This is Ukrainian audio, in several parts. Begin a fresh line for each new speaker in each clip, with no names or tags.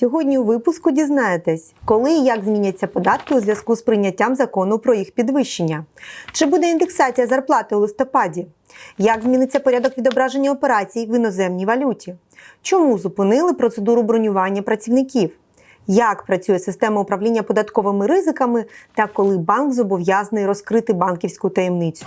Сьогодні у випуску дізнаєтесь, коли і як зміняться податки у зв'язку з прийняттям закону про їх підвищення. Чи буде індексація зарплати у листопаді? Як зміниться порядок відображення операцій в іноземній валюті? Чому зупинили процедуру бронювання працівників? Як працює система управління податковими ризиками та коли банк зобов'язаний розкрити банківську таємницю?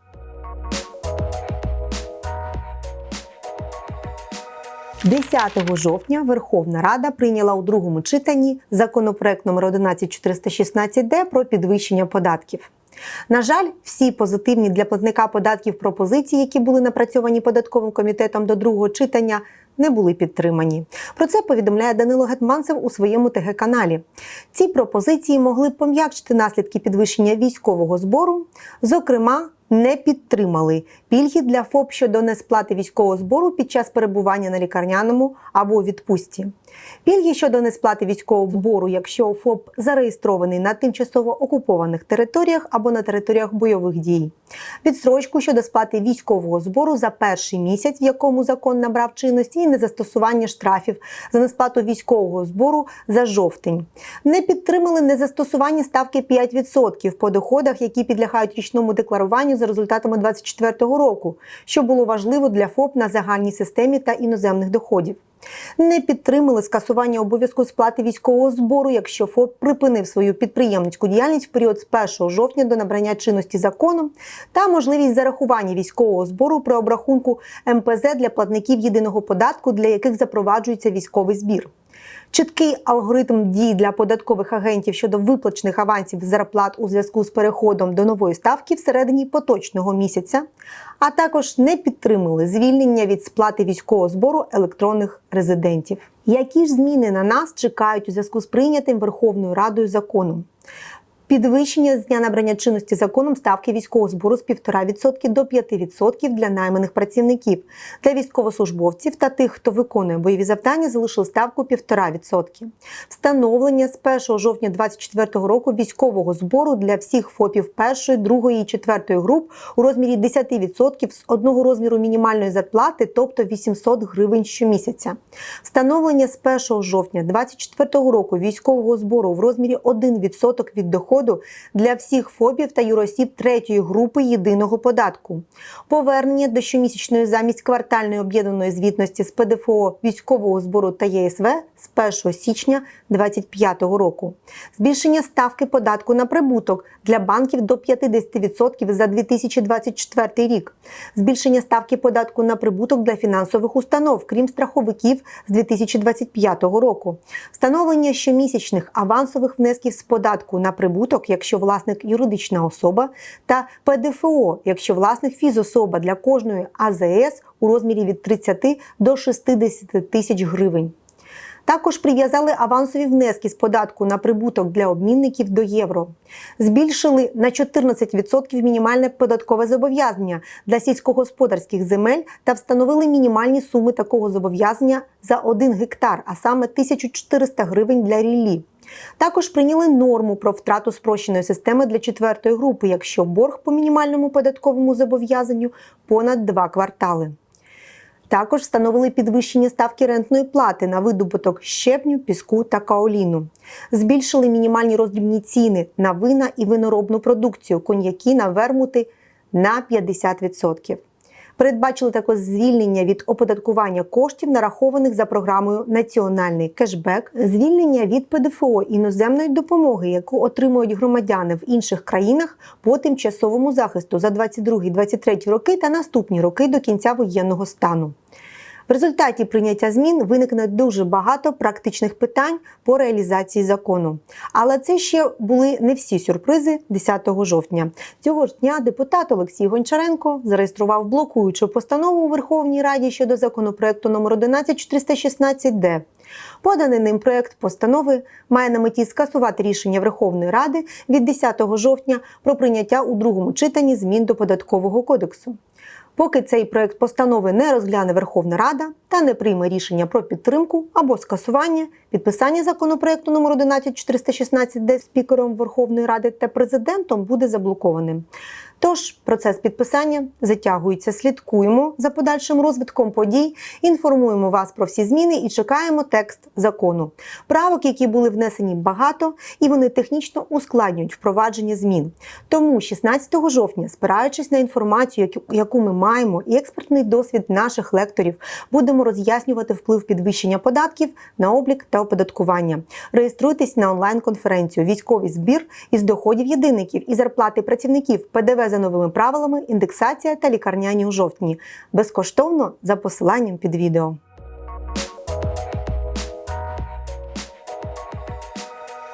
Десятого жовтня Верховна Рада прийняла у другому читанні законопроект номер 11416 про підвищення податків. На жаль, всі позитивні для платника податків пропозиції, які були напрацьовані податковим комітетом до другого читання, не були підтримані. Про це повідомляє Данило Гетманцев у своєму ТГ-каналі. Ці пропозиції могли пом'якшити наслідки підвищення військового збору, зокрема. Не підтримали пільги для ФОП щодо несплати військового збору під час перебування на лікарняному або відпустці. Пільги щодо несплати військового збору, якщо ФОП зареєстрований на тимчасово окупованих територіях або на територіях бойових дій. Відстрочку щодо сплати військового збору за перший місяць, в якому закон набрав чинності, і незастосування штрафів за несплату військового збору за жовтень. Не підтримали незастосування ставки 5% по доходах, які підлягають річному декларуванню за результатами 2024 року, що було важливо для ФОП на загальній системі та іноземних доходів. Не підтримали скасування обов'язку сплати військового збору, якщо ФОП припинив свою підприємницьку діяльність в період з 1 жовтня до набрання чинності законом, та можливість зарахування військового збору при обрахунку МПЗ для платників єдиного податку, для яких запроваджується військовий збір. Чіткий алгоритм дій для податкових агентів щодо виплачених авансів зарплат у зв'язку з переходом до нової ставки всередині поточного місяця, а також не підтримали звільнення від сплати військового збору електронних резидентів. Які ж зміни на нас чекають у зв'язку з прийнятим Верховною Радою законом? Підвищення з дня набрання чинності законом ставки військового збору з 1,5% до 5% для найманих працівників. Для військовослужбовців та тих, хто виконує бойові завдання, залишили ставку 1,5%. Встановлення з 1 жовтня 2024 року військового збору для всіх ФОПів першої, другої і четвертої груп у розмірі 10% з одного розміру мінімальної зарплати, тобто 800 гривень щомісяця. Встановлення з 1 жовтня 2024 року військового збору в розмірі 1% від доходу для всіх ФОПів та юросіб третьої групи єдиного податку, повернення до щомісячної замість квартальної об'єднаної звітності з ПДФО військового збору та ЄСВ з 1 січня 2025 року, збільшення ставки податку на прибуток для банків до 50% за 2024 рік, збільшення ставки податку на прибуток для фінансових установ, крім страховиків з 2025 року, встановлення щомісячних авансових внесків з податку на прибуток якщо власник юридична особа, та ПДФО, якщо власник фізособа для кожної АЗС у розмірі від 30 до 60 тисяч гривень. Також прив'язали авансові внески з податку на прибуток для обмінників до євро, збільшили на 14% мінімальне податкове зобов'язання для сільськогосподарських земель та встановили мінімальні суми такого зобов'язання за 1 гектар, а саме 1400 гривень для ріллі. Також прийняли норму про втрату спрощеної системи для четвертої групи, якщо борг по мінімальному податковому зобов'язанню понад два квартали. Також встановили підвищення ставки рентної плати на видобуток щебню, піску та каоліну. Збільшили мінімальні роздрібні ціни на вина і виноробну продукцію, коньяки на вермути на 50%. Передбачили також звільнення від оподаткування коштів, нарахованих за програмою Національний кешбек, звільнення від ПДФО іноземної допомоги, яку отримують громадяни в інших країнах по тимчасовому захисту за 22-23 роки та наступні роки до кінця воєнного стану. В результаті прийняття змін виникне дуже багато практичних питань по реалізації закону. Але це ще були не всі сюрпризи 10 жовтня. Цього ж дня депутат Олексій Гончаренко зареєстрував блокуючу постанову у Верховній Раді щодо законопроекту номер 11416 д Поданий ним проект постанови має на меті скасувати рішення Верховної Ради від 10 жовтня про прийняття у другому читанні змін до податкового кодексу. Поки цей проект постанови не розгляне Верховна Рада та не прийме рішення про підтримку або скасування, підписання законопроекту номер 11416 де спікером Верховної Ради та президентом буде заблокованим. Тож процес підписання затягується. Слідкуємо за подальшим розвитком подій, інформуємо вас про всі зміни і чекаємо текст закону. Правок, які були внесені багато, і вони технічно ускладнюють впровадження змін. Тому 16 жовтня, спираючись на інформацію, яку- ми маємо, і експертний досвід наших лекторів, будемо роз'яснювати вплив підвищення податків на облік та оподаткування. Реєструйтесь на онлайн-конференцію Військовий збір із доходів єдиників і зарплати працівників ПДВ за новими правилами, індексація та лікарняні у жовтні. Безкоштовно за посиланням під відео.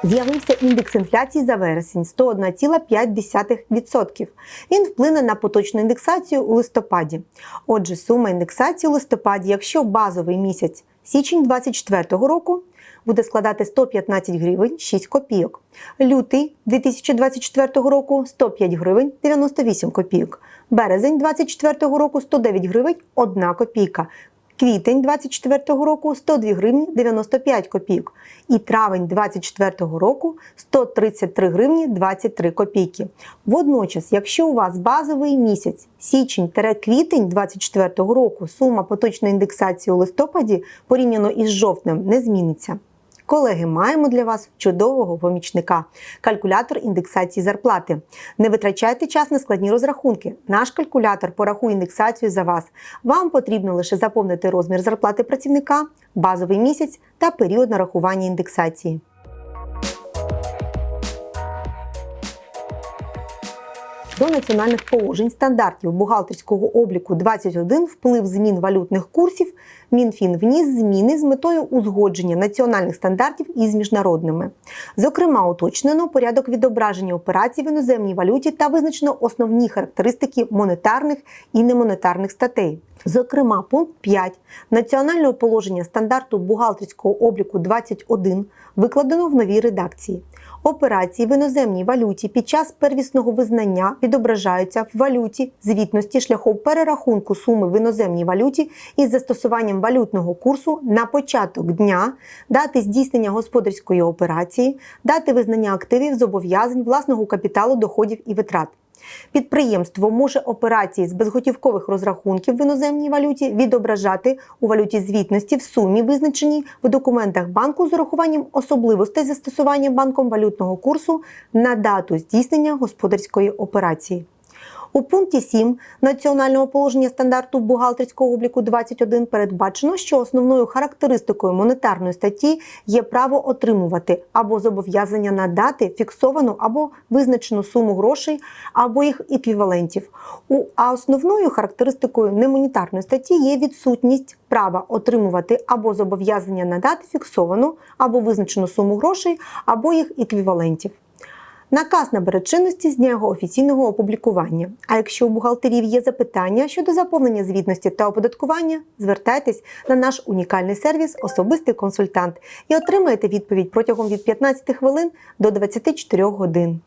З'явився індекс інфляції за вересень 101,5%. Він вплине на поточну індексацію у листопаді. Отже, сума індексації у листопаді, якщо базовий місяць січень 2024 року буде складати 115 гривень 6 копійок. Лютий 2024 року 105 гривень 98 копійок. Березень 2024 року 109 гривень 1 копійка. Квітень 24 року 102 гривні 95 копійок. І травень 24 року 133 гривні 23 копійки. Водночас, якщо у вас базовий місяць січень-квітень 24 року сума поточної індексації у листопаді порівняно із жовтнем не зміниться. Колеги, маємо для вас чудового помічника калькулятор індексації зарплати. Не витрачайте час на складні розрахунки. Наш калькулятор порахує індексацію за вас. Вам потрібно лише заповнити розмір зарплати працівника, базовий місяць та період нарахування індексації. До національних положень стандартів бухгалтерського обліку 21 вплив змін валютних курсів Мінфін вніс зміни з метою узгодження національних стандартів із міжнародними. Зокрема, уточнено порядок відображення операцій в іноземній валюті та визначено основні характеристики монетарних і немонетарних статей. Зокрема, пункт 5 національного положення стандарту бухгалтерського обліку 21 викладено в новій редакції. Операції в іноземній валюті під час первісного визнання відображаються в валюті звітності шляхом перерахунку суми в іноземній валюті із застосуванням валютного курсу на початок дня, дати здійснення господарської операції, дати визнання активів зобов'язань власного капіталу доходів і витрат. Підприємство може операції з безготівкових розрахунків в іноземній валюті відображати у валюті звітності в сумі, визначеній в документах банку з урахуванням особливостей застосування банком валютного курсу на дату здійснення господарської операції. У пункті 7 національного положення стандарту бухгалтерського обліку 21 передбачено, що основною характеристикою монетарної статті є право отримувати або зобов'язання надати фіксовану або визначену суму грошей або їх еквівалентів. А основною характеристикою немонетарної статті є відсутність права отримувати або зобов'язання надати фіксовану або визначену суму грошей або їх еквівалентів. Наказ набере чинності з дня його офіційного опублікування. А якщо у бухгалтерів є запитання щодо заповнення звітності та оподаткування, звертайтесь на наш унікальний сервіс Особистий консультант і отримаєте відповідь протягом від 15 хвилин до 24 годин.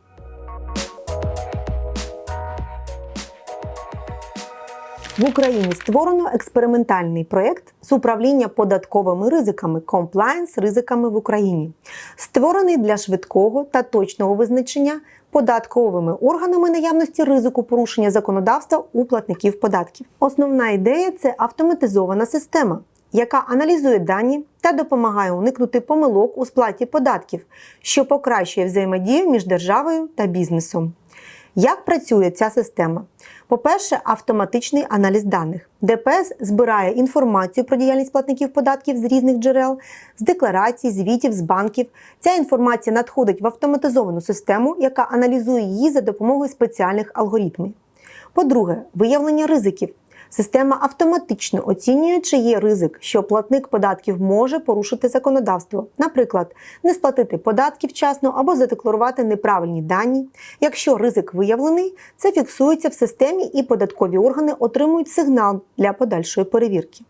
В Україні створено експериментальний проєкт з управління податковими ризиками комплаєнс ризиками в Україні, створений для швидкого та точного визначення податковими органами наявності ризику порушення законодавства у платників податків. Основна ідея це автоматизована система, яка аналізує дані та допомагає уникнути помилок у сплаті податків, що покращує взаємодію між державою та бізнесом. Як працює ця система? По-перше, автоматичний аналіз даних. ДПС збирає інформацію про діяльність платників податків з різних джерел, з декларацій, звітів, з банків. Ця інформація надходить в автоматизовану систему, яка аналізує її за допомогою спеціальних алгоритмів. По-друге, виявлення ризиків. Система автоматично оцінює, чи є ризик, що платник податків може порушити законодавство, наприклад, не сплатити податки вчасно або задекларувати неправильні дані. Якщо ризик виявлений, це фіксується в системі і податкові органи отримують сигнал для подальшої перевірки.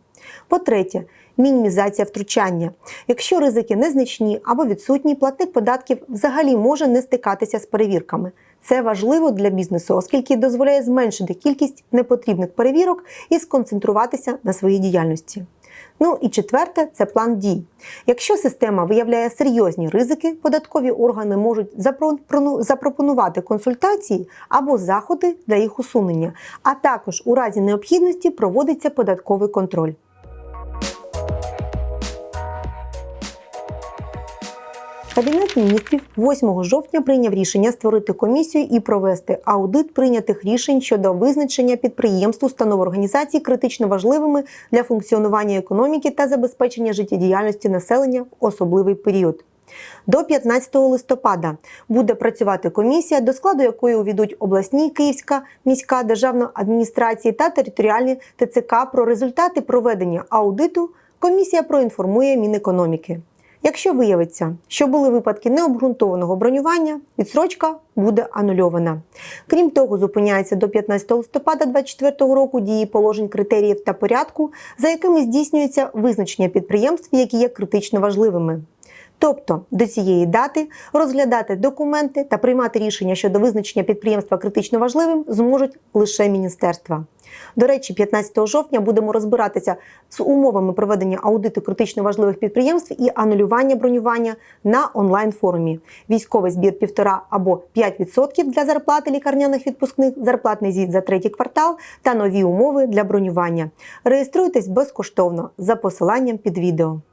По-третє, мінімізація втручання. Якщо ризики незначні або відсутні, платник податків взагалі може не стикатися з перевірками. Це важливо для бізнесу, оскільки дозволяє зменшити кількість непотрібних перевірок і сконцентруватися на своїй діяльності. Ну і четверте це план дій. Якщо система виявляє серйозні ризики, податкові органи можуть запро- запропонувати консультації або заходи для їх усунення, а також у разі необхідності проводиться податковий контроль. Кабінет міністрів 8 жовтня прийняв рішення створити комісію і провести аудит прийнятих рішень щодо визначення підприємств, установ організацій критично важливими для функціонування економіки та забезпечення життєдіяльності населення в особливий період. До 15 листопада буде працювати комісія, до складу якої увійдуть обласні Київська міська державна адміністрації та територіальні ТЦК про результати проведення аудиту. Комісія проінформує Мінекономіки. Якщо виявиться, що були випадки необґрунтованого бронювання, відсрочка буде анульована. Крім того, зупиняється до 15 листопада 2024 року дії положень критеріїв та порядку, за якими здійснюється визначення підприємств, які є критично важливими. Тобто до цієї дати розглядати документи та приймати рішення щодо визначення підприємства критично важливим зможуть лише міністерства. До речі, 15 жовтня будемо розбиратися з умовами проведення аудиту критично важливих підприємств і анулювання бронювання на онлайн-форумі. Військовий збір 1,5 або 5% для зарплати лікарняних відпускних, зарплатний звіт за третій квартал та нові умови для бронювання. Реєструйтесь безкоштовно за посиланням під відео. –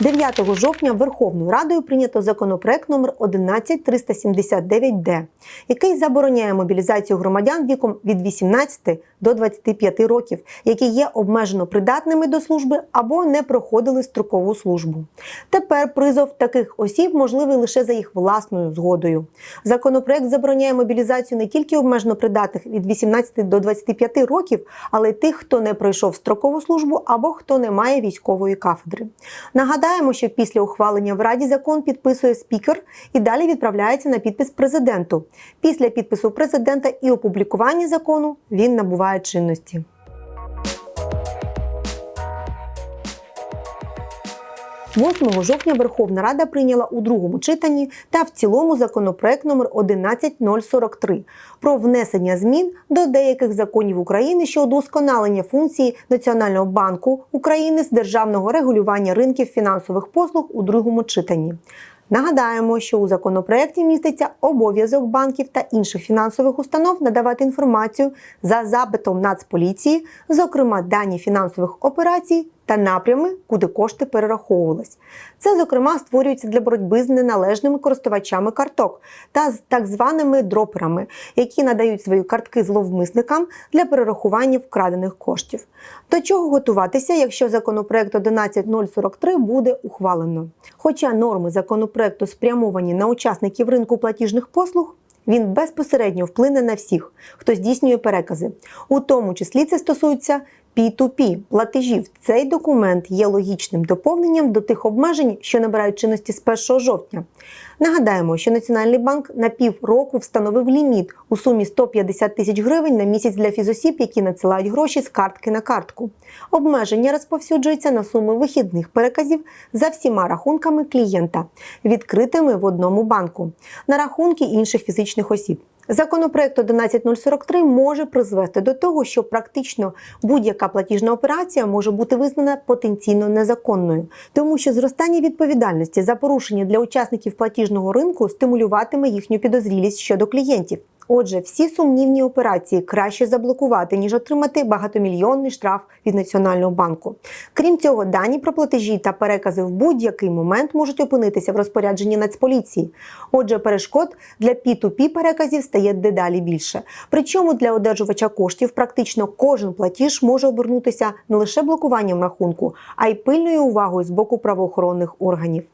9 жовтня Верховною Радою прийнято законопроект номер 11379-д, який забороняє мобілізацію громадян віком від 18 до 25 років, які є обмежено придатними до служби або не проходили строкову службу. Тепер призов таких осіб можливий лише за їх власною згодою. Законопроект забороняє мобілізацію не тільки обмежено придатних від 18 до 25 років, але й тих, хто не пройшов строкову службу або хто не має військової кафедри. Нагадаємо, що після ухвалення в Раді закон підписує спікер і далі відправляється на підпис президенту. Після підпису президента і опублікування закону він набуває чинності. Восьмого жовтня Верховна Рада прийняла у другому читанні та в цілому законопроект номер 11043 про внесення змін до деяких законів України щодо удосконалення функції Національного банку України з державного регулювання ринків фінансових послуг у другому читанні. Нагадаємо, що у законопроекті міститься обов'язок банків та інших фінансових установ надавати інформацію за запитом Нацполіції, зокрема дані фінансових операцій та напрями, куди кошти перераховувались. Це, зокрема, створюється для боротьби з неналежними користувачами карток та з так званими дроперами, які надають свої картки зловмисникам для перерахування вкрадених коштів. До чого готуватися, якщо законопроект 11043 буде ухвалено? Хоча норми законопроекту спрямовані на учасників ринку платіжних послуг. Він безпосередньо вплине на всіх, хто здійснює перекази. У тому числі це стосується P2P платежів. Цей документ є логічним доповненням до тих обмежень, що набирають чинності з 1 жовтня. Нагадаємо, що Національний банк на півроку встановив ліміт у сумі 150 тисяч гривень на місяць для фізосіб, які надсилають гроші з картки на картку. Обмеження розповсюджується на суми вихідних переказів за всіма рахунками клієнта, відкритими в одному банку, на рахунки інших фізичних осіб. Законопроект 11043 може призвести до того, що практично будь-яка платіжна операція може бути визнана потенційно незаконною, тому що зростання відповідальності за порушення для учасників платіжного ринку стимулюватиме їхню підозрілість щодо клієнтів. Отже, всі сумнівні операції краще заблокувати, ніж отримати багатомільйонний штраф від Національного банку. Крім цього, дані про платежі та перекази в будь-який момент можуть опинитися в розпорядженні Нацполіції. Отже, перешкод для P2P переказів стає дедалі більше. Причому для одержувача коштів практично кожен платіж може обернутися не лише блокуванням рахунку, а й пильною увагою з боку правоохоронних органів.